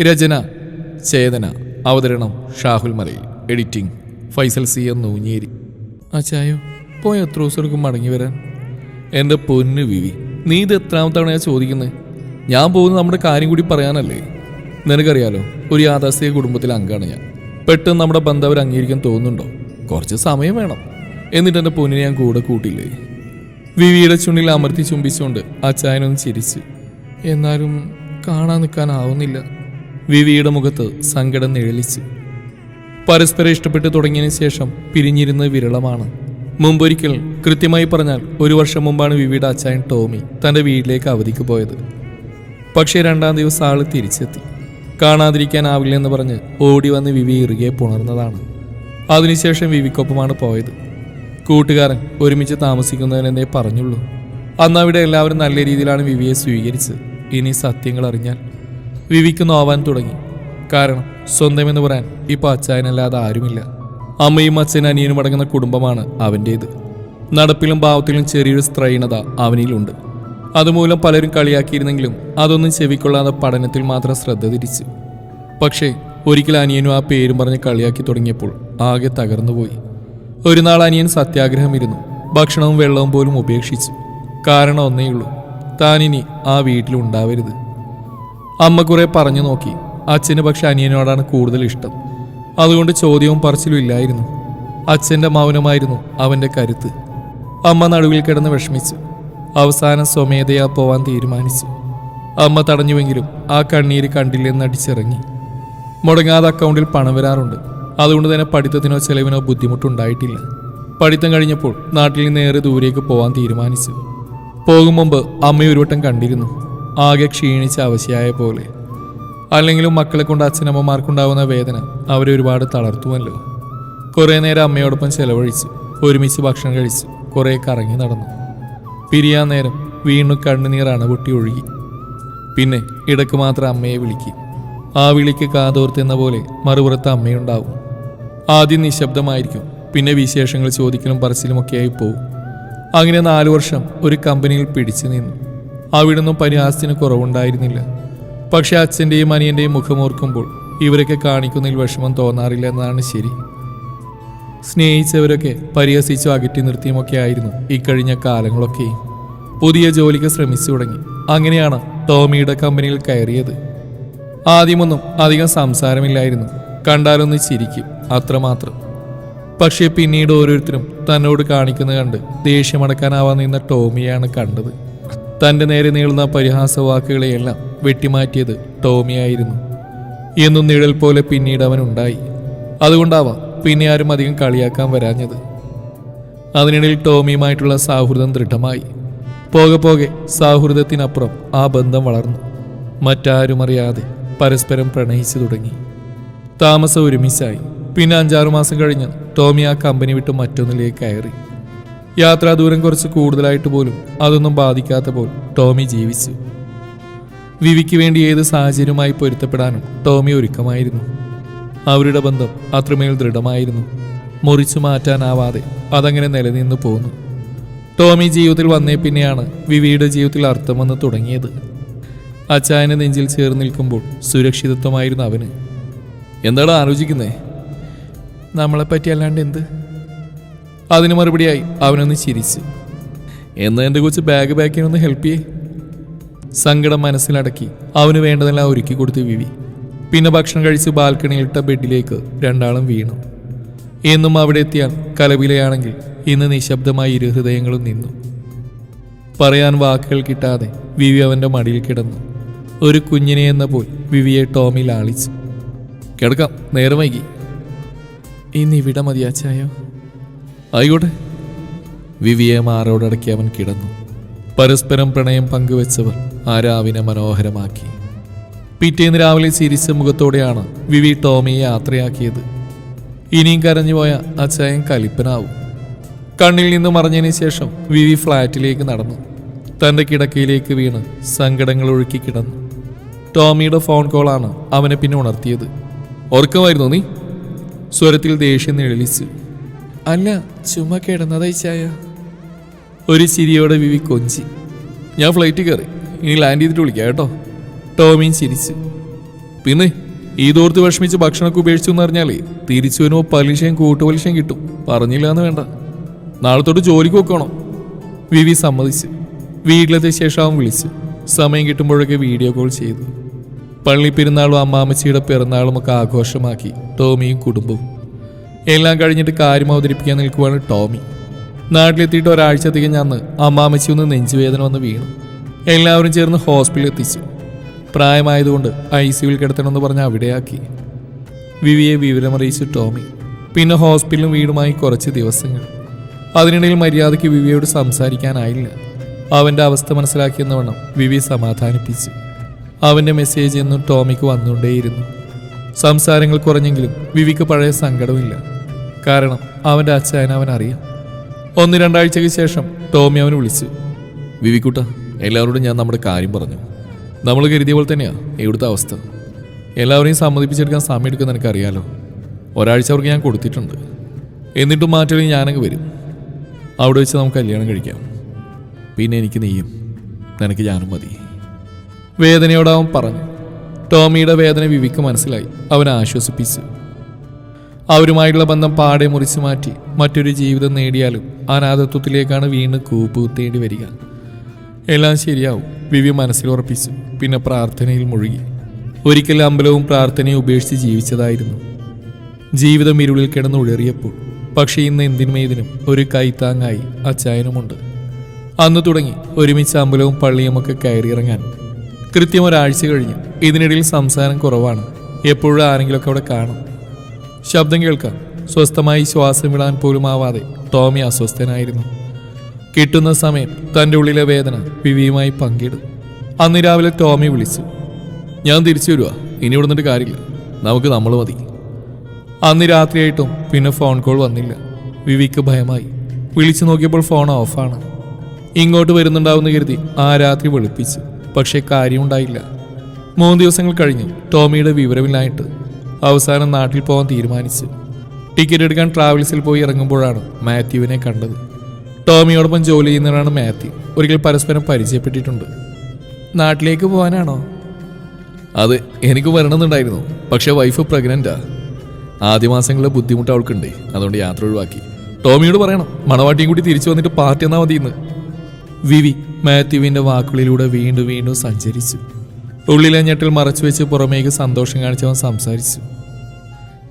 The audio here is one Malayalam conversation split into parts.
രചന ചേതന അവതരണം Shahul Malayil. Editing Faisal C M Nooncheri. അച്ചായോ പോയ എത്ര ദിവസം മടങ്ങി വരാൻ. എന്റെ പൊന്നു വിവി നീ ഇത് എത്രാമത്തെ തവണയാ ചോദിക്കുന്നത് ഞാൻ പോകുന്നത് നമ്മുടെ കാര്യം കൂടി പറയാനല്ലേ? നിനക്കറിയാലോ ഒരു യാഥാസ്ഥിക കുടുംബത്തിലെ അംഗമാണ് ഞാൻ. പെട്ടെന്ന് നമ്മുടെ ബന്ധം അവർ അംഗീകരിക്കാൻ തോന്നുന്നുണ്ടോ? കുറച്ച് സമയം വേണം. എന്നിട്ട് എന്റെ പൊന്നിനെ ഞാൻ കൂടെ കൂട്ടിയില്ലേ വിവിയുടെ ചുണ്ടിൽ അമർത്തി ചുംബിച്ചുകൊണ്ട് ആ ചായനൊന്ന് ചിരിച്ച്. എന്നാലും കാണാൻ നിൽക്കാനാവുന്നില്ല. വിവിയുടെ മുഖത്ത് സങ്കടം നിഴലിച്ചു. പരസ്പരം ഇഷ്ടപ്പെട്ടു തുടങ്ങിയതിന് ശേഷം പിരിഞ്ഞിരുന്നത് വിരളമാണ്. മുമ്പൊരിക്കൽ കൃത്യമായി പറഞ്ഞാൽ ഒരു വർഷം മുമ്പാണ് വിവിയുടെ അച്ചായൻ ടോമി തന്റെ വീട്ടിലേക്ക് അവധിക്ക് പോയത്. പക്ഷേ രണ്ടാം ദിവസം ആൾ തിരിച്ചെത്തി. കാണാതിരിക്കാനാവില്ലെന്ന് പറഞ്ഞ് ഓടി വന്ന് വിവി ഇറുകെ പുണർന്നതാണ്. അതിനുശേഷം വിവിക്കൊപ്പമാണ് പോയത്. കൂട്ടുകാരൻ ഒരുമിച്ച് താമസിക്കുന്നതിനെന്നേ പറഞ്ഞുള്ളൂ. അന്നവിടെ എല്ലാവരും നല്ല രീതിയിലാണ് വിവിയെ സ്വീകരിച്ചത്. ഇനി സത്യങ്ങൾ അറിഞ്ഞാൽ വിവിക്ക് തുടങ്ങി. കാരണം സ്വന്തമെന്ന് പറയാൻ ഇപ്പൊ അച്ചായനല്ലാതെ ആരുമില്ല. അമ്മയും അച്ഛനും അനിയനും അടങ്ങുന്ന കുടുംബമാണ് അവന്റേത് നടപ്പിലും ഭാവത്തിലും ചെറിയൊരു സ്ത്രൈണത അവനിലുണ്ട്. അതുമൂലം പലരും കളിയാക്കിയിരുന്നെങ്കിലും അതൊന്നും ചെവിക്കൊള്ളാതെ പഠനത്തിൽ മാത്രം ശ്രദ്ധ തിരിച്ചു. പക്ഷേ ഒരിക്കൽ അനിയനും ആ പേരും പറഞ്ഞ് കളിയാക്കി തുടങ്ങിയപ്പോൾ ആകെ തകർന്നുപോയി. ഒരു നാൾ അനിയൻ സത്യാഗ്രഹമിരുന്നു. ഭക്ഷണവും വെള്ളവും പോലും ഉപേക്ഷിച്ചു. കാരണം ഒന്നേയുള്ളൂ താനിനി ആ വീട്ടിലുണ്ടാവരുത്. അമ്മ കുറെ പറഞ്ഞു നോക്കി. അച്ഛന് പക്ഷെ അനിയനോടാണ് കൂടുതൽ ഇഷ്ടം. അതുകൊണ്ട് ചോദ്യവും പറച്ചിലും ഇല്ലായിരുന്നു. അച്ഛന്റെ മൗനമായിരുന്നു അവന്റെ കരുത്ത്. അമ്മ നടുവിൽ കിടന്ന് വിഷമിച്ചു. അവസാനം സ്വമേധയാ പോവാൻ തീരുമാനിച്ചു. അമ്മ തടഞ്ഞുവെങ്കിലും ആ കണ്ണീര് കണ്ടില്ലെന്ന് അടിച്ചിറങ്ങി. മുടങ്ങാതെ അക്കൗണ്ടിൽ പണം വരാറുണ്ട്. അതുകൊണ്ട് തന്നെ പഠിത്തത്തിനോ ചെലവിനോ ബുദ്ധിമുട്ടുണ്ടായിട്ടില്ല. പഠിത്തം കഴിഞ്ഞപ്പോൾ നാട്ടിൽ നിന്ന് ഏറെ ദൂരേക്ക് പോകാൻ തീരുമാനിച്ചു. പോകും മുമ്പ് അമ്മയെ ഒരു വട്ടം കണ്ടിരുന്നു. ആകെ ക്ഷീണിച്ച അവശയായ പോലെ. അല്ലെങ്കിലും മക്കളെ കൊണ്ട് അച്ഛനമ്മമാർക്കുണ്ടാവുന്ന വേദന അവരെ ഒരുപാട് തളർത്തുമല്ലോ. കുറേ നേരം അമ്മയോടൊപ്പം ചെലവഴിച്ചു ഒരുമിച്ച് ഭക്ഷണം കഴിച്ചു കുറേ കറങ്ങി നടന്നു. പിരിയാൻ നേരം വീണ്ടും കണ്ണുനീർ അണപൊട്ടി ഒഴുകി. പിന്നെ ഇടയ്ക്ക് മാത്രം അമ്മയെ വിളിക്കും. ആ വിളിക്ക് കാതോർത്തെന്ന പോലെ മറുപുറത്ത് അമ്മയുണ്ടാവും. ആദ്യം നിശബ്ദമായിരിക്കും പിന്നെ വിശേഷങ്ങൾ ചോദിക്കലും പറച്ചിലുമൊക്കെയായി പോവും അങ്ങനെ നാലു വർഷം ഒരു കമ്പനിയിൽ പിടിച്ചു നിന്നു. അവിടുന്നും പരിഹാസത്തിന് കുറവുണ്ടായിരുന്നില്ല. പക്ഷെ അച്ഛന്റെയും അനിയന്റെയും മുഖമോർക്കുമ്പോൾ ഇവരൊക്കെ കാണിക്കുന്നതിൽ വിഷമം തോന്നാറില്ല എന്നതാണ് ശരി. സ്നേഹിച്ചവരൊക്കെ പരിഹസിച്ചു അകറ്റി നിർത്തിയുമൊക്കെ ആയിരുന്നു ഇക്കഴിഞ്ഞ കാലങ്ങളൊക്കെയും പുതിയ ജോലിക്ക് ശ്രമിച്ചു തുടങ്ങി. അങ്ങനെയാണ് ടോമിയുടെ കമ്പനിയിൽ കയറിയത്. ആദ്യമൊന്നും അധികം സംസാരമില്ലായിരുന്നു. കണ്ടാലൊന്ന് ചിരിക്കും അത്രമാത്രം. പക്ഷേ പിന്നീട് ഓരോരുത്തരും തന്നോട് കാണിക്കുന്നത് കണ്ട് ദേഷ്യമടക്കാനാവാൻ നിന്ന ടോമിയാണ് കണ്ടത്. തന്റെ നേരെ നീളുന്ന പരിഹാസവാക്കുകളെയെല്ലാം വെട്ടിമാറ്റിയത് ടോമിയായിരുന്നു. എന്നും നിഴൽ പോലെ പിന്നീട് അവൻ ഉണ്ടായി അതുകൊണ്ടാവാം പിന്നെ ആരും അധികം കളിയാക്കാൻ വരാഞ്ഞത്. അതിനിടയിൽ ടോമിയുമായിട്ടുള്ള സൗഹൃദം ദൃഢമായി. പോകെ പോകെ സൗഹൃദത്തിനപ്പുറം ആ ബന്ധം വളർന്നു. മറ്റാരും അറിയാതെ പരസ്പരം പ്രണയിച്ചു തുടങ്ങി. താമസം ഒരുമിച്ചായി. പിന്നെ അഞ്ചാറു മാസം കഴിഞ്ഞ് ടോമി ആ കമ്പനി വിട്ട് മറ്റൊന്നിലേക്ക് കയറി. യാത്രാ ദൂരം കുറച്ച് കൂടുതലായിട്ട് പോലും അതൊന്നും ബാധിക്കാത്ത പോൽ ടോമി ജീവിച്ചു. വിവിക്ക് വേണ്ടി ഏത് സാഹചര്യവുമായി പൊരുത്തപ്പെടാനും ടോമി ഒരുക്കമായിരുന്നു. അവരുടെ ബന്ധം അത്രമേൽ ദൃഢമായിരുന്നു. മുറിച്ചു മാറ്റാനാവാതെ അതങ്ങനെ നിലനിന്നു പോന്നു. ടോമി ജീവിതത്തിൽ വന്നേ പിന്നെയാണ് വിവിയുടെ ജീവിതത്തിൽ അർത്ഥം വന്ന് തുടങ്ങിയത്. അച്ചായനെ നെഞ്ചിൽ ചേർന്ന് നിൽക്കുമ്പോൾ സുരക്ഷിതത്വമായിരുന്നു അവന്. എന്താണ് ആലോചിക്കുന്നേ? നമ്മളെപ്പറ്റി അല്ലാണ്ട് എന്ത്? അതിന് മറുപടിയായി അവനൊന്ന് ചിരിച്ചു. എന്ന് എന്റെ കൊച്ച് ബാഗ് പാക്കിനൊന്ന് ഹെൽപ്പ് ചെയ്യേ. സങ്കടം മനസ്സിലടക്കി അവന് വേണ്ടതെല്ലാം ഒരുക്കി കൊടുത്ത് വിവി. പിന്നെ ഭക്ഷണം കഴിച്ച് ബാൽക്കണിയിലിട്ട ബെഡിലേക്ക് രണ്ടാളും വീണു. എന്നും അവിടെ എത്തിയാൽ കലവിലയാണെങ്കിൽ ഇന്ന് നിശബ്ദമായി ഇരു ഹൃദയങ്ങളും നിന്നു. പറയാൻ വാക്കുകൾ കിട്ടാതെ വിവി അവന്റെ മടിയിൽ കിടന്നു. ഒരു കുഞ്ഞിനെ എന്ന പോൽ വിവിയെ ടോമി ലാളിച്ചു കിടക്കാം നേരം വൈകി. ഇന്ന് ഇവിടെ മതിയാച്ചായോ ആയിക്കോട്ടെ. വിവിയെ മാറോടടക്കി അവൻ കിടന്നു. പരസ്പരം പ്രണയം പങ്കുവെച്ചവർ ആ രാവിനെ മനോഹരമാക്കി. പിറ്റേന്ന് രാവിലെ ചിരിച്ച മുഖത്തോടെയാണ് വിവി ടോമിയെ യാത്രയാക്കിയത്. ഇനിയും കരഞ്ഞുപോയ അച്ചായൻ കലിപ്പനാവും. കണ്ണിൽ നിന്ന് മറഞ്ഞതിന് ശേഷം വിവി ഫ്ലാറ്റിലേക്ക് നടന്നു. തന്റെ കിടക്കയിലേക്ക് വീണ് സങ്കടങ്ങൾ ഒഴുക്കി കിടന്നു. ടോമിയുടെ ഫോൺ കോളാണ് അവനെ പിന്നെ ഉണർത്തിയത്. ഉറക്കമായിരുന്നു നീ? സ്വരത്തിൽ ദേഷ്യം നിഴലിച്ചു. അല്ല ചുമ കിടന്നതായി ചായ. ഒരു ചിരിയോടെ വിവി കൊഞ്ചി. ഞാൻ ഫ്ലൈറ്റിൽ കയറി. ഇനി ലാൻഡ് ചെയ്തിട്ട് വിളിക്കാം കേട്ടോ. ടോമിയും ചിരിച്ചു. പിന്നെ ഈ ദൂരത്ത് വിഷമിച്ച് ഭക്ഷണമൊക്കെ ഉപേക്ഷിച്ചു എന്ന് അറിഞ്ഞാലേ തിരിച്ചു വരുമ്പോൾ പലിശയും കൂട്ടുപലിശയും കിട്ടും. പറഞ്ഞില്ല എന്ന് വേണ്ട. നാളത്തോട്ട് തൊട്ട് ജോലിക്ക് വെക്കണം വിവി സമ്മതിച്ചു. വീട്ടിലെത്തിയ ശേഷം അവൻ വിളിച്ചു. സമയം കിട്ടുമ്പോഴൊക്കെ വീഡിയോ കോൾ ചെയ്തു. പള്ളി പെരുന്നാളും അമ്മാമ്മച്ചിയുടെ പിറന്നാളും ഒക്കെ ആഘോഷമാക്കി ടോമിയും കുടുംബവും. എല്ലാം കഴിഞ്ഞിട്ട് കാര്യം അവതരിപ്പിക്കാൻ നിൽക്കുവാണ് ടോമി. നാട്ടിലെത്തിയിട്ട് ഒരാഴ്ച ഞാൻ അമ്മാമച്ചി ഒന്ന് നെഞ്ചുവേദന വന്ന് വീണു. എല്ലാവരും ചേർന്ന് ഹോസ്പിറ്റലിൽ എത്തിച്ചു. പ്രായമായതുകൊണ്ട് ഐ സിയുവിൽ കിടത്തണമെന്ന് പറഞ്ഞ് അവിടെയാക്കി. വിവിയെ വിവരമറിയിച്ചു ടോമി. പിന്നെ ഹോസ്പിറ്റലും വീടുമായി കുറച്ച് ദിവസങ്ങൾ. അതിനിടയിൽ മര്യാദയ്ക്ക് വിവിയോട് സംസാരിക്കാനായില്ല. അവന്റെ അവസ്ഥ മനസ്സിലാക്കിയെന്ന് വണ്ണം വിവി സമാധാനിപ്പിച്ചു. അവന്റെ മെസ്സേജ് എന്നും ടോമിക്ക് വന്നുകൊണ്ടേയിരുന്നു. സംസാരങ്ങൾ കുറഞ്ഞെങ്കിലും വിവിക്ക് പഴയ സങ്കടമില്ല കാരണം അവന്റെ അച്ഛനെ അവൻ അറിയാം. ഒന്ന് രണ്ടാഴ്ചയ്ക്ക് ശേഷം ടോമി അവൻ വിളിച്ചു വിവിക്കുട്ട എല്ലാവരോടും ഞാൻ നമ്മുടെ കാര്യം പറഞ്ഞു. നമ്മൾ കരുതിയ പോലെ തന്നെയാണ് ഇവിടുത്തെ അവസ്ഥ. എല്ലാവരെയും സമ്മതിപ്പിച്ചെടുക്കാൻ സമയമെടുക്കുന്ന എനിക്കറിയാലോ. ഒരാഴ്ച അവർക്ക് ഞാൻ കൊടുത്തിട്ടുണ്ട്. എന്നിട്ടും മാറ്റമില്ലെങ്കിൽ ഞാനങ്ങ് വരും. അവിടെ വെച്ച് നമുക്ക് കല്യാണം കഴിക്കാം. പിന്നെ എനിക്ക് നീയും നിനക്ക് ഞാനും മതി. വേദനയോടെ അവൻ പറഞ്ഞു. ടോമിയുടെ വേദന വിവിക്ക് മനസ്സിലായി. അവൻ ആശ്വസിപ്പിച്ചു. അവരുമായിട്ടുള്ള ബന്ധം പാടെ മുറിച്ചു മാറ്റി മറ്റൊരു ജീവിതം നേടിയാലും അനാഥത്വത്തിലേക്കാണ് വീണ് കൂപ്പുകുത്തേണ്ടി വരിക. എല്ലാം ശരിയാവും വിവി മനസ്സിൽ ഉറപ്പിച്ചു. പിന്നെ പ്രാർത്ഥനയിൽ മുഴുകി. ഒരിക്കൽ അമ്പലവും പ്രാർത്ഥനയും ഉപേക്ഷിച്ച് ജീവിച്ചതായിരുന്നു. ജീവിതം ഇരുളിൽ കിടന്ന് ഉഴറിയപ്പോൾ പക്ഷേ ഇന്ന് എന്തിനും ഒരു കൈത്താങ്ങായി അച്ചായനുമുണ്ട്. അന്ന് തുടങ്ങി ഒരുമിച്ച് അമ്പലവും പള്ളിയുമൊക്കെ കയറിയിറങ്ങാൻ കൃത്യം ഒരാഴ്ച കഴിഞ്ഞു. ഇതിനിടയിൽ സംസാരം കുറവാണ്. എപ്പോഴും ആരെങ്കിലുമൊക്കെ അവിടെ കാണും. ശബ്ദം കേൾക്കാം. സ്വസ്ഥമായി ശ്വാസം വിടാൻ പോലും ആവാതെ ടോമി അസ്വസ്ഥനായിരുന്നു. കിട്ടുന്ന സമയം തന്റെ ഉള്ളിലെ വേദന വിവിയുമായി പങ്കിടും. അന്ന് രാവിലെ ടോമി വിളിച്ചു. ഞാൻ തിരിച്ചു വരുവാ. ഇനി ഇവിടുന്നിട്ട് കാര്യമില്ല. നമുക്ക് നമ്മൾ മതി. അന്ന് രാത്രിയായിട്ടും പിന്നെ ഫോൺ കോൾ വന്നില്ല. വിവിക്ക് ഭയമായി. വിളിച്ചു നോക്കിയപ്പോൾ ഫോൺ ഓഫാണ് ഇങ്ങോട്ട് വരുന്നുണ്ടാവുമെന്ന് കരുതി ആ രാത്രി വെളുപ്പിച്ചു. പക്ഷേ കാര്യമുണ്ടായില്ല. മൂന്ന് ദിവസങ്ങൾ കഴിഞ്ഞ് ടോമിയുടെ വിവരമില്ലായിട്ട് അവസാനം നാട്ടിൽ പോകാൻ തീരുമാനിച്ചു. ടിക്കറ്റ് എടുക്കാൻ ട്രാവൽസിൽ പോയി ഇറങ്ങുമ്പോഴാണ് മാത്യുവിനെ കണ്ടത്. ടോമിയോടൊപ്പം ജോലി ചെയ്യുന്നവരാണ് മാത്യു. ഒരിക്കൽ പരസ്പരം പരിചയപ്പെട്ടിട്ടുണ്ട്. നാട്ടിലേക്ക് പോകാനാണോ? അത് എനിക്ക് വരണമെന്നുണ്ടായിരുന്നു. പക്ഷെ വൈഫ് പ്രഗ്നന്റാ ആദ്യ മാസങ്ങളിലെ ബുദ്ധിമുട്ട് അവൾക്കുണ്ടേ. അതുകൊണ്ട് യാത്ര ഒഴിവാക്കി. ടോമിയോട് പറയണം മണവാട്ടിയും കൂടി തിരിച്ചു വന്നിട്ട് പാർട്ടി എന്നാ മതി ഇന്ന് വിവി മാത്യുവിന്റെ വാക്കുകളിലൂടെ വീണ്ടും വീണ്ടും സഞ്ചരിച്ചു. ഉള്ളിലെ ഞെട്ടിൽ മറച്ചു വെച്ച് പുറമേക്ക് സന്തോഷം കാണിച്ചവൻ സംസാരിച്ചു.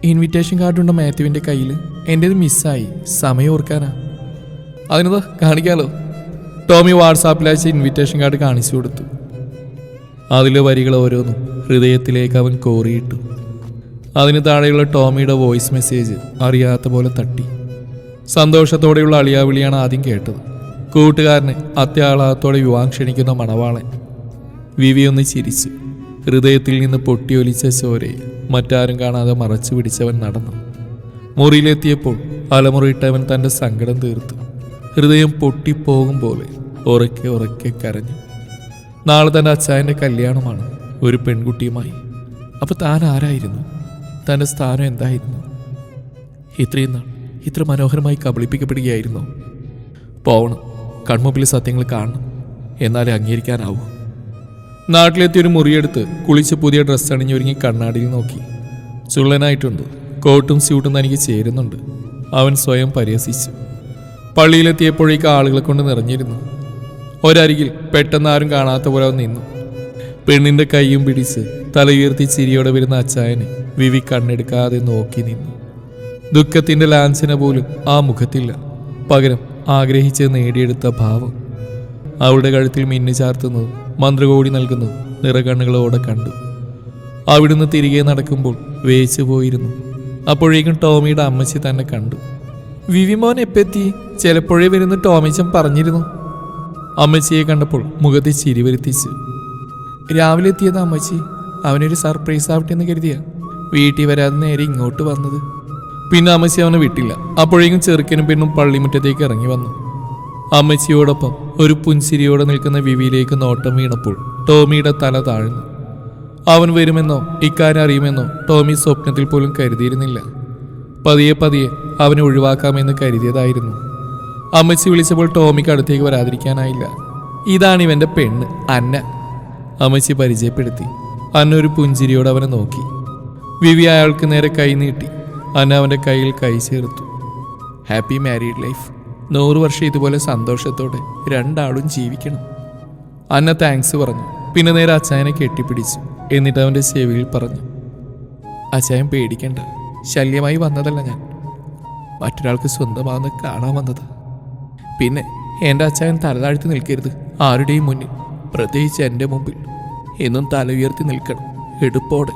ഇൻവിറ്റേഷൻ കാർഡുണ്ട് മാത്യുവിന്റെ കയ്യിൽ? എന്റെത് മിസ്സായി. സമയം ഓർക്കാനാ. അതിനത് കാണിക്കാലോ. ടോമി വാട്സാപ്പിൽ അയച്ച ഇൻവിറ്റേഷൻ കാർഡ് കാണിച്ചു കൊടുത്തു. അതിലെ വരികൾ ഓരോന്നും ഹൃദയത്തിലേക്ക് അവൻ കോറിയിട്ടു. അതിന് താഴെയുള്ള ടോമിയുടെ വോയിസ് മെസ്സേജ് അറിയാത്ത പോലെ തട്ടി. സന്തോഷത്തോടെയുള്ള അളിയാവിളിയാണ് ആദ്യം കേട്ടത്. കൂട്ടുകാരനെ അത്യാഹ്ലാദത്തോടെ വിവാഹം ക്ഷണിക്കുന്ന മണവാളൻ വിവി ഒന്ന് ചിരിച്ചു. ഹൃദയത്തിൽ നിന്ന് പൊട്ടിയൊലിച്ച ചോരയെ മറ്റാരും കാണാതെ മറച്ചു പിടിച്ചവൻ നടന്നു. മുറിയിലെത്തിയപ്പോൾ അലമുറയിട്ടവൻ തന്റെ സങ്കടം തീർത്തു. ഹൃദയം പൊട്ടിപ്പോകും പോലെ ഉറക്കെ ഉറക്കെ കരഞ്ഞു. നാളെ തന്റെ അച്ചായന്റെ കല്യാണമാണ് ഒരു പെൺകുട്ടിയുമായി. അപ്പോൾ താൻ ആരായിരുന്നു? തന്റെ സ്ഥാനം എന്തായിരുന്നു? ഇത്രയും നാൾ ഇത്ര മനോഹരമായി കബളിപ്പിക്കപ്പെടുകയായിരുന്നു? പോവണം. കൺമുമ്പിൽ സത്യങ്ങൾ കാണണം. എന്നാലേ അംഗീകരിക്കാനാവൂ. നാട്ടിലെത്തിയ ഒരു മുറിയെടുത്ത് കുളിച്ച് പുതിയ ഡ്രസ്സ് അണിഞ്ഞൊരുങ്ങി കണ്ണാടിയിൽ നോക്കി. ചുള്ളനായിട്ടുണ്ട്. കോട്ടും സ്യൂട്ടും തനിക്ക് ചേരുന്നുണ്ട്. അവൻ സ്വയം പരിഹസിച്ചു. പള്ളിയിലെത്തിയപ്പോഴേക്ക് ആളുകളെ കൊണ്ട് നിറഞ്ഞിരുന്നു. ഒരരികിൽ പെട്ടെന്ന് ആരും കാണാത്ത പോലെ അവൻ നിന്നു. പെണ്ണിന്റെ കൈയും പിടിച്ച് തലയുയർത്തി ചിരിയോടെ വരുന്ന അച്ചായനെ വിവി കണ്ണെടുക്കാതെ നോക്കി നിന്നു. ദുഃഖത്തിന്റെ ലാഞ്ചന പോലും ആ മുഖത്തില്ല. പകരം ആഗ്രഹിച്ച് നേടിയെടുത്ത ഭാവം. അവളുടെ കഴുത്തിൽ മിന്നു ചാർത്തുന്നതും മന്ത്രകോടി നൽകുന്നു. നിറകണ്ണുകളോടെ കണ്ടു. അവിടുന്ന് തിരികെ നടക്കുമ്പോൾ വേച്ചു പോയിരുന്നു. അപ്പോഴേക്കും ടോമിയുടെ അമ്മച്ചി തന്നെ കണ്ടു. വിവിമോൻ എപ്പെത്തി? ചിലപ്പോഴേ വരുന്ന ടോമിച്ചൻ പറഞ്ഞിരുന്നു. അമ്മച്ചിയെ കണ്ടപ്പോൾ മുഖത്ത് ചിരി വരുത്തിച്ചു. രാവിലെ എത്തിയത് അമ്മച്ചി. അവനൊരു സർപ്രൈസ് ആവട്ടെ എന്ന് കരുതിയ. വീട്ടിൽ വരാതെ നേരെ ഇങ്ങോട്ട് വന്നത്. പിന്നെ അമ്മച്ചി അവനെ വിട്ടില്ല. അപ്പോഴേക്കും ചെറുക്കനും പെണ്ണും പള്ളിമുറ്റത്തേക്ക് ഇറങ്ങി വന്നു. അമ്മച്ചിയോടൊപ്പം ഒരു പുൻസിരിയോടെ നിൽക്കുന്ന വിവിയിലേക്ക് നോട്ടം വീണപ്പോൾ ടോമിയുടെ തല താഴ്ന്നു. അവൻ വരുമെന്നോ ഇക്കാര്യം അറിയുമെന്നോ ടോമി സ്വപ്നത്തിൽ പോലും കരുതിയിരുന്നില്ല. പതിയെ പതിയെ അവനെ ഒഴിവാക്കാമെന്ന് കരുതിയതായിരുന്നു. അമ്മച്ചി വിളിച്ചപ്പോൾ ടോമിക്ക് അടുത്തേക്ക് വരാതിരിക്കാനായില്ല. ഇതാണ് ഇവന്റെ പെണ്ണ് അന്ന. അമ്മച്ചി പരിചയപ്പെടുത്തി. അന്ന ഒരു പുഞ്ചിരിയോട് അവനെ നോക്കി. വിവി അയാൾക്ക് നേരെ കൈ നീട്ടി. അന്ന അവന്റെ കയ്യിൽ കൈ ചേർത്തു. ഹാപ്പി മാരീഡ് ലൈഫ് നൂറ് വർഷം ഇതുപോലെ സന്തോഷത്തോടെ രണ്ടാളും ജീവിക്കണം. അന്ന താങ്ക്സ് പറഞ്ഞു. പിന്നെ നേരെ അച്ചായനെ കെട്ടിപ്പിടിച്ചു. എന്നിട്ട് അവന്റെ ചെവിയിൽ പറഞ്ഞു. അച്ചായൻ പേടിക്കണ്ട. ശല്യമായി വന്നതല്ല ഞാൻ. മറ്റൊരാൾക്ക് സ്വന്തമാണെന്ന് കാണാൻ വന്നത്. പിന്നെ എന്റെ അച്ചായൻ തലതാഴ്ത്തി നിൽക്കരുത്. ആരുടെയും മുന്നിൽ. പ്രത്യേകിച്ച് എന്റെ മുമ്പിൽ. എന്നും തല ഉയർത്തി നിൽക്കണം. എടുപ്പോടെ.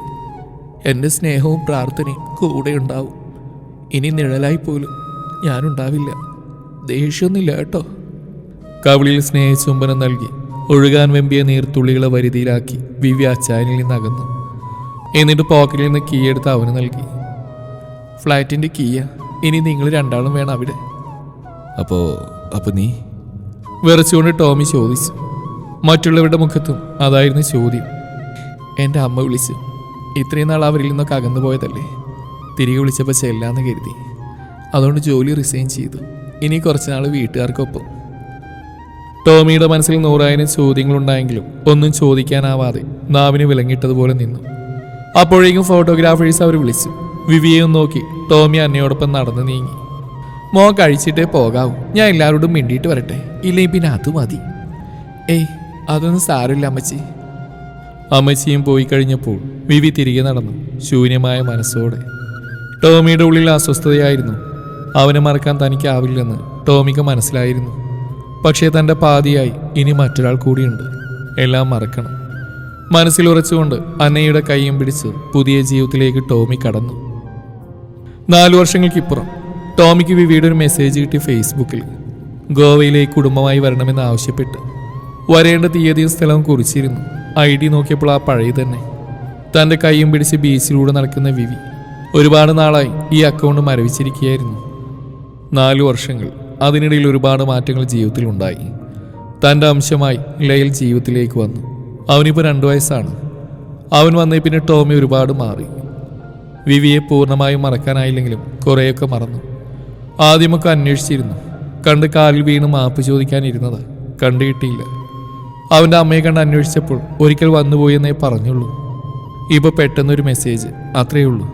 എന്റെ സ്നേഹവും പ്രാർത്ഥനയും കൂടെ ഉണ്ടാവും. ഇനി നിഴലായി പോലും ഞാനുണ്ടാവില്ല ദേഷ്യമൊന്നുമില്ല കേട്ടോ. കവിളിൽ സ്നേഹചുംബനം നൽകി ഒഴുകാൻ വെമ്പിയ നീർത്തുള്ളികളെ വരുതിയിലാക്കി വിവ്യ അച്ചായനിൽ നിന്ന് അകന്നു എന്നിട്ട് പോക്കറ്റിൽ നിന്ന് കീ എടുത്ത് അവന് നൽകി. ഫ്ലാറ്റിന്റെ കീയ ഇനി നിങ്ങൾ രണ്ടാളും വേണം അവിടെ. അപ്പോ അപ്പൊ നീ? വിറച്ചുകൊണ്ട് ടോമി ചോദിച്ചു. മറ്റുള്ളവരുടെ മുഖത്തും അതായിരുന്നു ചോദ്യം. എന്റെ അമ്മ വിളിച്ചു. ഇത്രയും നാൾ അവരിൽ നിന്നൊക്കെ അകന്നു പോയതല്ലേ? തിരികെ വിളിച്ചപ്പോൾ ചെല്ലാന്ന് കരുതി. അതുകൊണ്ട് ജോലി റിസൈൻ ചെയ്തു. ഇനി കുറച്ചുനാൾ വീട്ടുകാർക്കൊപ്പം. ടോമിയുടെ മനസ്സിൽ നൂറായിരം ചോദ്യങ്ങളുണ്ടായെങ്കിലും ഒന്നും ചോദിക്കാനാവാതെ നാവിന് വിലങ്ങിട്ടതുപോലെ നിന്നു. അപ്പോഴേക്കും ഫോട്ടോഗ്രാഫേഴ്സ് അവർ വിളിച്ചു. വിവിയെയും നോക്കി ടോമി അന്നയോടൊപ്പം നടന്നു നീങ്ങി. മോ കഴിച്ചിട്ടേ പോകാവൂ. ഞാൻ എല്ലാവരോടും മിണ്ടിയിട്ട് വരട്ടെ. ഇല്ലെങ്കിൽ പിന്നെ അത് മതി. ഏയ് അതൊന്നും സാരമില്ല അമ്മച്ചി. അമ്മച്ചിയും പോയി കഴിഞ്ഞപ്പോൾ വിവി തിരികെ നടന്നു ശൂന്യമായ മനസ്സോടെ. ടോമിയുടെ ഉള്ളിൽ അസ്വസ്ഥതയായിരുന്നു അവനെ മറക്കാൻ തനിക്കാവില്ലെന്ന് ടോമിക്ക് മനസ്സിലായിരുന്നു. പക്ഷേ തന്റെ പാതിയായി ഇനി മറ്റൊരാൾ കൂടിയുണ്ട്. എല്ലാം മറക്കണം. മനസ്സിൽ ഉറച്ചുകൊണ്ട് അന്നയുടെ കൈയും പിടിച്ച് പുതിയ ജീവിതത്തിലേക്ക് ടോമി കടന്നു. നാലു വർഷങ്ങൾക്കിപ്പുറം ടോമിക്ക് വിവിയുടെ ഒരു മെസ്സേജ് കിട്ടി ഫേസ്ബുക്കിൽ. ഗോവയിലേക്ക് കുടുംബമായി വരണമെന്ന് ആവശ്യപ്പെട്ട് വരേണ്ട തീയതിയും സ്ഥലവും കുറിച്ചിരുന്നു. ഐ ഡി നോക്കിയപ്പോൾ ആ പഴയ തന്നെ. തന്റെ കൈയും പിടിച്ച് ബീച്ചിലൂടെ നടക്കുന്ന വിവി ഒരുപാട് നാളായി ഈ അക്കൗണ്ട് മരവിച്ചിരിക്കുകയായിരുന്നു. നാലു വർഷങ്ങൾ. അതിനിടയിൽ ഒരുപാട് മാറ്റങ്ങൾ ജീവിതത്തിൽ ഉണ്ടായി. തന്റെ അംശമായി ലയൽ ജീവിതത്തിലേക്ക് വന്നു. അവനിപ്പോൾ രണ്ടു വയസ്സാണ്. അവൻ വന്നേ പിന്നെ ടോമി ഒരുപാട് മാറി. വിവിയെ പൂർണമായും മറക്കാനായില്ലെങ്കിലും കുറേയൊക്കെ മറന്നു. ആദ്യമൊക്കെ അന്വേഷിച്ചിരുന്നു. കണ്ട് കാലിൽ വീണ് മാപ്പ് ചോദിക്കാനിരുന്നത് കണ്ടു കിട്ടിയില്ല അവന്റെ അമ്മയെ കണ്ട് അന്വേഷിച്ചപ്പോൾ ഒരിക്കൽ വന്നുപോയെന്നേ പറഞ്ഞുള്ളൂ. ഇപ്പോൾ പെട്ടെന്നൊരു മെസ്സേജ്. അത്രയേ ഉള്ളൂ.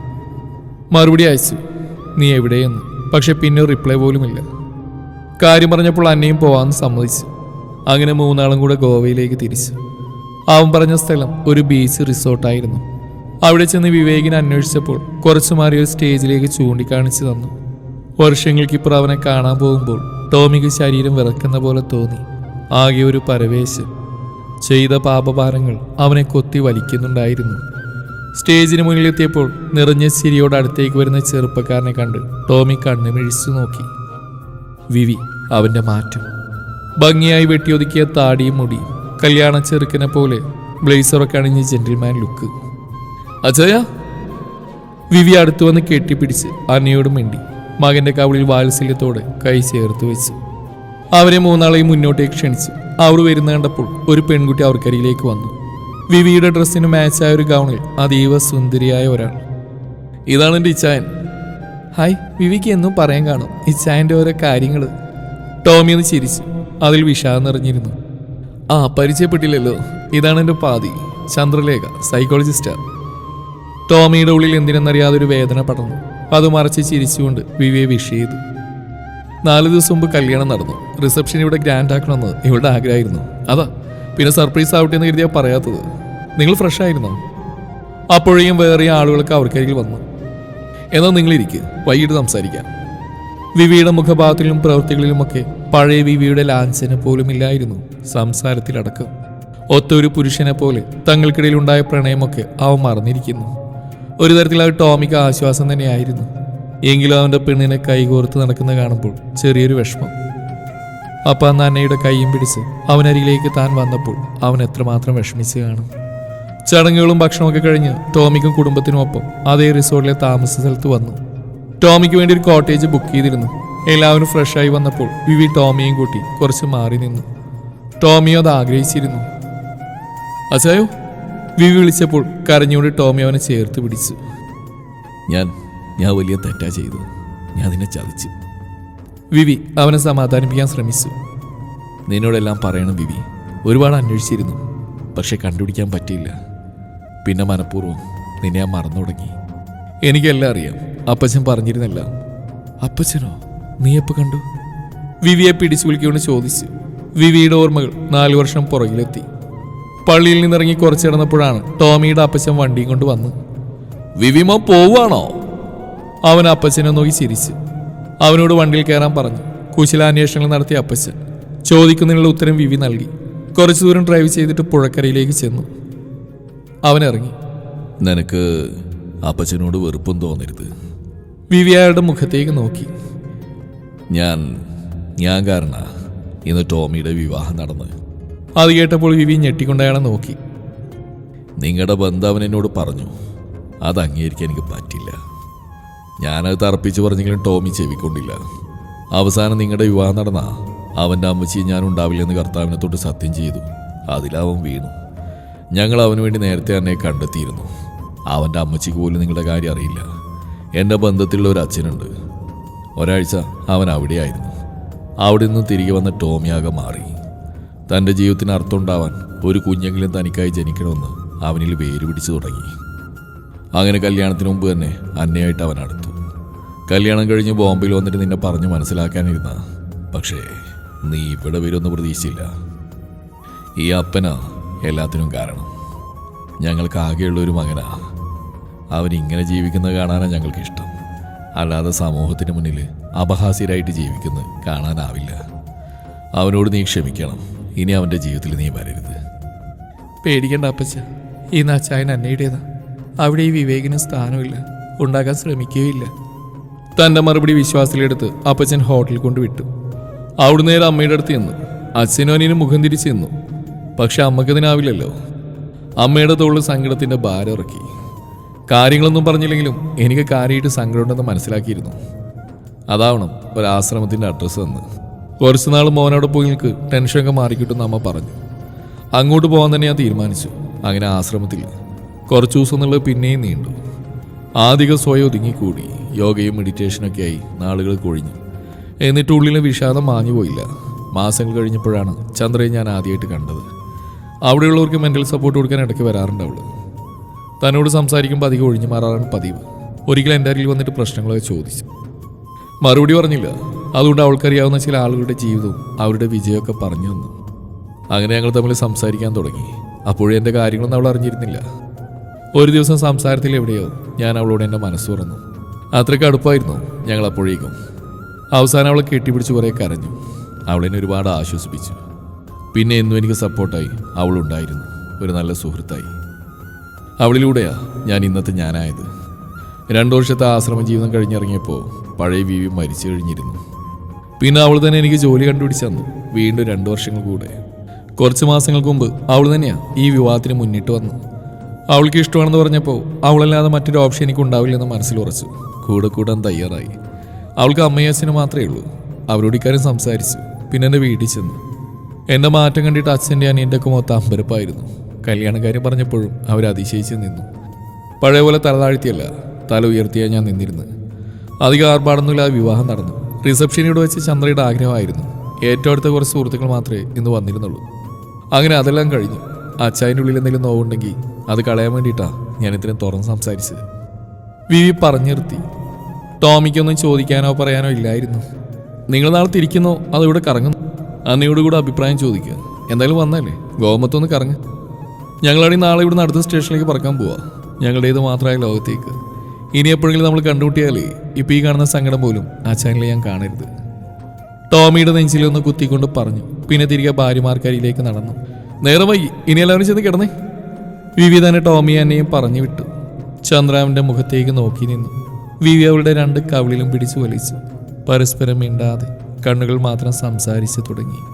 മറുപടി അയച്ചു. നീ എവിടെയെന്ന്? പക്ഷെ പിന്നെ റിപ്ലൈ പോലും ഇല്ല. കാര്യം പറഞ്ഞപ്പോൾ അന്നയും പോവാൻ സമ്മതിച്ചു. അങ്ങനെ മൂന്നാളും കൂടെ ഗോവയിലേക്ക് തിരിച്ചു. അവൻ പറഞ്ഞ സ്ഥലം ഒരു ബീച്ച് റിസോർട്ടായിരുന്നു അവിടെ ചെന്ന് വിവേകിനെ അന്വേഷിച്ചപ്പോൾ കുറച്ചു മാറി ഒരു സ്റ്റേജിലേക്ക് ചൂണ്ടിക്കാണിച്ചു തന്നു. വർഷങ്ങൾക്ക് ഇപ്പുറം അവനെ കാണാൻ പോകുമ്പോൾ ടോമിക്ക് ശരീരം വിറക്കുന്ന പോലെ തോന്നി. ആകെ ഒരു പരവേശം. ചെയ്ത പാപഭാരങ്ങൾ അവനെ കൊത്തി വലിക്കുന്നുണ്ടായിരുന്നു. സ്റ്റേജിന് മുന്നിലെത്തിയപ്പോൾ നിറഞ്ഞ ചിരിയോട് അടുത്തേക്ക് വരുന്ന ചെറുപ്പക്കാരനെ കണ്ട് ടോമി കണ്ണുമിഴിച്ചു നോക്കി. വിവി അവന്റെ മാറ്റം. ഭംഗിയായി വെട്ടിയൊതുക്കിയ താടിയും മുടി കല്യാണ ചെറുക്കനെ പോലെ ബ്ലേസറൊക്കെ അണിഞ്ഞ് ജെന്റിൽമാൻ ലുക്ക് അജയ? വിവി അടുത്തു വന്ന് കെട്ടിപ്പിടിച്ച് അന്നയോട് മിണ്ടി മകന്റെ കവിളിൽ വാത്സല്യത്തോടെ കൈ ചേർത്ത് വെച്ചു. അവരെ മൂന്നാളെയും മുന്നോട്ടേക്ക് ക്ഷണിച്ചു. അവർ വരുന്ന കണ്ടപ്പോൾ ഒരു പെൺകുട്ടി അവർക്കരിയിലേക്ക് വന്നു. വിവിയുടെ ഡ്രസ്സിന് മാച്ചായ ഒരു ഗൗണിൽ അതീവ സുന്ദരിയായ ഒരാൾ. ഇതാണ് എന്റെ ഇച്ചായൻ. ഹായ് വിവിക്ക് എന്നും പറയാൻ കാണും. ഇച്ചായന്റെ ഓരോ കാര്യങ്ങൾ ടോമി എന്ന് ചിരിച്ചു അതിൽ വിഷാദം നിറഞ്ഞിരുന്നു. ആ പരിചയപ്പെട്ടില്ലല്ലോ. ഇതാണ് എന്റെ പാതി ചന്ദ്രലേഖ സൈക്കോളജിസ്റ്റാ ടോമിയുടെ ഉള്ളിൽ എന്തിനെന്നറിയാതെ ഒരു വേദന പടർന്നു. അത് മറച്ച് ചിരിച്ചുകൊണ്ട് വിവിയെ വിഷ് ചെയ്തു. നാല് ദിവസം മുമ്പ് കല്യാണം നടന്നു. റിസപ്ഷൻ ഇവിടെ ഗ്രാൻഡ് ആക്കണമെന്ന് ഇവളുടെ ആഗ്രഹമായിരുന്നു. അതാ പിന്നെ സർപ്രൈസ് ആവട്ടെ എന്ന് കരുതിയാ പറയാത്തത്. നിങ്ങൾ ഫ്രഷ് ആയിരുന്നോ? അപ്പോഴേയും വേറെ ആളുകൾക്ക് അവർക്കരികിൽ വന്നു. എന്നാൽ നിങ്ങളിരിക്കുക വൈകിട്ട് സംസാരിക്കാം. വിവിയുടെ മുഖഭാവത്തിലും പ്രവൃത്തികളിലുമൊക്കെ പഴയ വിവിയുടെ ലാഞ്ചന പോലും ഇല്ലായിരുന്നു സംസാരത്തിലടക്കം. ഒത്തൊരു പുരുഷനെ പോലെ തങ്ങൾക്കിടയിലുണ്ടായ പ്രണയമൊക്കെ അവൻ മറന്നിരിക്കുന്നു. ഒരു തരത്തിൽ അത് ടോമിക്ക് ആശ്വാസം തന്നെയായിരുന്നു. എങ്കിലും അവന്റെ പെണ്ണിനെ കൈകോർത്ത് നടക്കുന്ന കാണുമ്പോൾ ചെറിയൊരു വിഷമം. അപ്പം അന്ന് അന്നയുടെ കൈയും പിടിച്ച് അവനരികിലേക്ക് താൻ വന്നപ്പോൾ അവൻ എത്രമാത്രം വിഷമിച്ച് കാണും ചടങ്ങുകളും ഭക്ഷണമൊക്കെ കഴിഞ്ഞ് ടോമിക്കും കുടുംബത്തിനുമൊപ്പം അതേ റിസോർട്ടിലെ താമസ സ്ഥലത്ത് വന്നു. ടോമിക്ക് വേണ്ടി ഒരു കോട്ടേജ് ബുക്ക് ചെയ്തിരുന്നു. എല്ലാവരും ഫ്രഷായി വന്നപ്പോൾ വിവി ടോമിയും കൂട്ടി കുറച്ച് മാറി നിന്നു. ടോമിയോ അത് ആഗ്രഹിച്ചിരുന്നു. അച്ചായോ? വിവി വിളിച്ചപ്പോൾ കരഞ്ഞുകൊണ്ട് ടോമി അവനെ ചേർത്ത് പിടിച്ചു. ഞാൻ ഞാൻ വലിയ തെറ്റാ ചെയ്തു ഞാൻ അതിനെ ചതിച്ചു. വിവി അവനെ സമാധാനിപ്പിക്കാൻ ശ്രമിച്ചു. നിന്നോടെല്ലാം പറയണം വിവി. ഒരുപാട് അന്വേഷിച്ചിരുന്നു പക്ഷെ കണ്ടുപിടിക്കാൻ പറ്റിയില്ല. പിന്നെ മനഃപൂർവം നിന്നെ ഞാൻ മറന്നു തുടങ്ങി. എനിക്കെല്ലാം അറിയാം. അപ്പച്ചൻ പറഞ്ഞിരുന്നല്ല. അപ്പച്ചനോ? നീ എപ്പോ കണ്ടു? വിവിയെ പിടിച്ചു വിളിക്കൊണ്ട് ചോദിച്ചു. വിവിയുടെ ഓർമ്മകൾ നാല് വർഷം പുറകിലെത്തി. പള്ളിയിൽ നിന്നിറങ്ങി കുറച്ച് കിടന്നപ്പോഴാണ് ടോമിയുടെ അപ്പച്ചൻ വണ്ടിയും കൊണ്ട് വന്ന്. വിവിമോ പോവാണോ അവൻ അപ്പച്ചനെ നോക്കി ചിരിച്ചു. അവനോട് വണ്ടിയിൽ കയറാൻ പറഞ്ഞു. കുശലാന്വേഷണങ്ങൾ നടത്തിയ അപ്പച്ചൻ ചോദിക്കുന്നതിനുള്ള ഉത്തരം വിവി നൽകി. കുറച്ചു ദൂരം ഡ്രൈവ് ചെയ്തിട്ട് പുഴക്കരയിലേക്ക് ചെന്നു. അവൻ ഇറങ്ങി. നിനക്ക് അപ്പച്ചനോട് വെറുപ്പും തോന്നരുത്. വിവി അയാളുടെ മുഖത്തേക്ക് നോക്കി. ഞാൻ ഞാൻ കാരണ ഇന്ന് ടോമിയുടെ വിവാഹം നടന്നത് അത് കേട്ടപ്പോൾ വിവി ഞെട്ടിക്കൊണ്ട് അയാളെ നോക്കി. നിങ്ങളുടെ ബന്ധം അവൻ എന്നോട് പറഞ്ഞു. അത് അംഗീകരിക്കാൻ എനിക്ക് പറ്റില്ല. ഞാനത് തർപ്പിച്ച് പറഞ്ഞെങ്കിലും ടോമി ചെവിക്കൊണ്ടില്ല. അവസാനം നിങ്ങളുടെ വിവാഹം നടന്ന അവന്റെ അമ്മച്ചി ഞാൻ ഉണ്ടാവില്ലെന്ന് കർത്താവിനെ തൊട്ട് സത്യം ചെയ്തു. അതിലവൻ വീണു. ഞങ്ങൾ അവന് വേണ്ടി നേരത്തെ തന്നെ കണ്ടെത്തിയിരുന്നു. അവന്റെ അമ്മച്ചിക്ക് പോലും നിങ്ങളുടെ കാര്യം അറിയില്ല. എന്റെ ബന്ധത്തിലുള്ള ഒരു അച്ഛനുണ്ട്. ഒരാഴ്ച അവൻ അവിടെയായിരുന്നു. അവിടെ നിന്ന് തിരികെ വന്ന ടോമിയാകെ മാറി. തന്റെ ജീവിതത്തിന് അർത്ഥം ഉണ്ടാവാൻ ഒരു കുഞ്ഞെങ്കിലും തനിക്കായി ജനിക്കണമെന്ന് അവനിൽ വേര് പിടിച്ചു തുടങ്ങി. അങ്ങനെ കല്യാണത്തിന് മുമ്പ് തന്നെ അന്നയായിട്ട് അവൻ അടുത്തു. കല്യാണം കഴിഞ്ഞ് ബോംബെയിൽ വന്നിട്ട് നിന്നെ പറഞ്ഞ് മനസ്സിലാക്കാനിരുന്ന. പക്ഷേ നീ ഇവിടെ വരുമെന്ന് പ്രതീക്ഷിച്ചില്ല. ഈ അപ്പനാ എല്ലാത്തിനും കാരണം. ഞങ്ങൾക്ക് ആകെയുള്ള ഒരു മകനാ. അവൻ ഇങ്ങനെ ജീവിക്കുന്നത് കാണാനാണ് ഞങ്ങൾക്ക് ഇഷ്ടം അല്ലാതെ സമൂഹത്തിന് മുന്നിൽ അപഹാസ്യരായിട്ട് ജീവിക്കുന്നത് കാണാനാവില്ല. അവനോട് നീ ക്ഷമിക്കണം. ഇനി അവന്റെ ജീവിതത്തിൽ നീ വരരുത്. പേടിക്കണ്ട അപ്പച്ച ഈ നാച്ചായൻ അന്നയുടേതാ. അവിടെ ഈ വിവേകിന് സ്ഥാനമില്ല. ഉണ്ടാക്കാൻ ശ്രമിക്കുകയില്ല. തന്റെ മറുപടി വിശ്വാസിലെടുത്ത് അപ്പച്ചൻ ഹോട്ടലിൽ കൊണ്ടുവിട്ടു. അവിടെ നേരെ അമ്മയുടെ അടുത്ത് ചെന്നു. അച്ഛനും അനിയനും മുഖം തിരിച്ചു ചെന്നു. പക്ഷെ അമ്മക്കതിനാവില്ലല്ലോ അമ്മയുടെ തോളിൽ സങ്കടത്തിന്റെ ഭാരം ഇറക്കി. കാര്യങ്ങളൊന്നും പറഞ്ഞില്ലെങ്കിലും എനിക്ക് കാര്യമായിട്ട് സങ്കടമുണ്ടെന്ന് മനസ്സിലാക്കിയിരുന്നു. അതാവണം ഒരു ആശ്രമത്തിന്റെ അഡ്രസ്സ് തന്ന് കുറച്ച് നാൾ മോനോടെ പോയി നിൽക്ക് ടെൻഷനൊക്കെ മാറിക്കിട്ടും അമ്മ പറഞ്ഞു. അങ്ങോട്ട് പോകാൻ തന്നെ ഞാൻ തീരുമാനിച്ചു. അങ്ങനെ ആശ്രമത്തിൽ കുറച്ച് ദിവസം എന്നുള്ളത് പിന്നെയും നീണ്ടു. ആദ്യം സ്വയം ഒതുങ്ങിക്കൂടി. യോഗയും മെഡിറ്റേഷനൊക്കെയായി നാളുകൾ കൊഴിഞ്ഞു. എന്നിട്ട് ഉള്ളിലെ വിഷാദം മാഞ്ഞുപോയില്ല. മാസങ്ങൾ കഴിഞ്ഞപ്പോഴാണ് ചന്ദ്രയെ ഞാൻ ആദ്യമായിട്ട് കണ്ടത്. അവിടെയുള്ളവർക്ക് മെന്റൽ സപ്പോർട്ട് കൊടുക്കാൻ ഇടയ്ക്ക് വരാറുണ്ട് അവൾ. തന്നോട് സംസാരിക്കുമ്പോൾ അധികം ഒഴിഞ്ഞു മാറാറാണ് പതിവ്. ഒരിക്കലും എന്റെ അരികിൽ വന്നിട്ട് പ്രശ്നങ്ങളൊക്കെ ചോദിച്ചു. മറുപടി പറഞ്ഞില്ല. അതുകൊണ്ട് അവൾക്കറിയാവുന്ന ചില ആളുകളുടെ ജീവിതവും അവരുടെ വിജയമൊക്കെ പറഞ്ഞു തന്നു. അങ്ങനെ ഞങ്ങൾ തമ്മിൽ സംസാരിക്കാൻ തുടങ്ങി. അപ്പോഴും എന്റെ കാര്യങ്ങളൊന്നും അവൾ അറിഞ്ഞിരുന്നില്ല. ഒരു ദിവസം സംസാരത്തിൽ എവിടെയോ ഞാൻ അവളോട് എന്റെ മനസ്സ് തുറന്നു. അത്രയ്ക്ക് അടുപ്പായിരുന്നു. ഞങ്ങൾ അപ്പോഴേക്കും. അവസാനം അവളെ കെട്ടിപ്പിടിച്ച് കുറേ കരഞ്ഞു. അവളെന്നെ ഒരുപാട് ആശ്വസിപ്പിച്ചു. പിന്നെ എന്നും എനിക്ക് സപ്പോർട്ടായി അവളുണ്ടായിരുന്നു ഒരു നല്ല സുഹൃത്തായി. അവളിലൂടെയാ ഞാൻ ഇന്നത്തെ ഞാനായത്. രണ്ടു വർഷത്തെ ആശ്രമ ജീവിതം കഴിഞ്ഞിറങ്ങിയപ്പോൾ പഴയ വിവി മരിച്ചു കഴിഞ്ഞിരുന്നു. പിന്നെ അവൾ തന്നെ എനിക്ക് ജോലി കണ്ടുപിടിച്ചു തന്നു. വീണ്ടും രണ്ടു വർഷങ്ങൾ കൂടെ. കുറച്ച് മാസങ്ങൾക്ക് മുമ്പ് അവൾ തന്നെയാ ഈ വിവാഹത്തിന് മുന്നിട്ട് വന്നു അവൾക്ക് ഇഷ്ടമാണെന്ന് പറഞ്ഞപ്പോൾ അവളല്ലാതെ മറ്റൊരു ഓപ്ഷൻ എനിക്ക് ഉണ്ടാവില്ലെന്ന് മനസ്സിൽ ഉറച്ചു. കൂടെ കൂടാൻ തയ്യാറായി. അവൾക്ക് അമ്മയും മാത്രമേ ഉള്ളൂ. അവരോട് ഇക്കാര്യം സംസാരിച്ചു. പിന്നെ എന്റെ വീട്ടിൽ ചെന്നു. എന്റെ മാറ്റം കണ്ടിട്ട് അച്ഛന്റെ അനിയന്റെ ഒക്കെ മൊത്തം അമ്പരപ്പായിരുന്നു. കല്യാണക്കാര്യം പറഞ്ഞപ്പോഴും അവർ അതിശയിച്ച് നിന്നു. പഴയ പോലെ തല താഴ്ത്തിയല്ല തല ഉയർത്തിയാൽ ഞാൻ നിന്നിരുന്നു അധികം ആർഭാടൊന്നുമില്ലാതെ വിവാഹം നടന്നു. റിസപ്ഷനിവിടെ വെച്ച് ചന്ദ്രയുടെ ആഗ്രഹമായിരുന്നു. ഏറ്റവും അടുത്ത കുറച്ച് സുഹൃത്തുക്കൾ മാത്രമേ ഇന്ന് വന്നിരുന്നുള്ളൂ. അങ്ങനെ അതെല്ലാം കഴിഞ്ഞു. അച്ചായന്റെ ഉള്ളിൽ എന്തെങ്കിലും നോവുണ്ടെങ്കിൽ അത് കളയാൻ വേണ്ടിയിട്ടാണ് ഞാൻ ഇത്രയും തുറന്ന് സംസാരിച്ചത്. വിവി പറഞ്ഞു നിർത്തി. ടോമിക്കൊന്നും ചോദിക്കാനോ പറയാനോ ഇല്ലായിരുന്നു. നിങ്ങൾ നാളെ തിരിക്കുന്നോ? അത് ഇവിടെ കറങ്ങുന്നു. അന്നയോട് കൂടെ അഭിപ്രായം ചോദിക്കുക എന്തായാലും വന്നല്ലേ? ഗോമത്തൊന്ന് കറങ്ങ്. ഞങ്ങളാണെങ്കിൽ നാളെ ഇവിടുന്ന് അടുത്ത സ്റ്റേഷനിലേക്ക് പറക്കാൻ പോവാ. ഞങ്ങളുടേത് മാത്രമായ ലോകത്തേക്ക്. ഇനി എപ്പോഴെങ്കിലും നമ്മൾ കണ്ടുമുട്ടിയാലേ ഇപ്പം ഈ കാണുന്ന സങ്കടം പോലും ആ ചാനലിൽ ഞാൻ കാണരുത്. ടോമിയുടെ നെഞ്ചിലൊന്ന് കുത്തിക്കൊണ്ട് പറഞ്ഞു. പിന്നെ തിരികെ ഭാര്യമാർക്കരിയിലേക്ക് നടന്നു. നേരെ വൈകി ഇനി എല്ലാവരും ചെന്ന് കിടന്നേ. വിവി തന്നെ ടോമി എന്നെയും പറഞ്ഞു വിട്ടു. ചന്ദ്രാവിന്റെ മുഖത്തേക്ക് നോക്കി നിന്നു. വിവി അവളുടെ രണ്ട് കവിളിലും പിടിച്ചു വലിച്ചു. പരസ്പരം മിണ്ടാതെ കണ്ണുകൾ മാത്രം സംസാരിച്ചു തുടങ്ങി.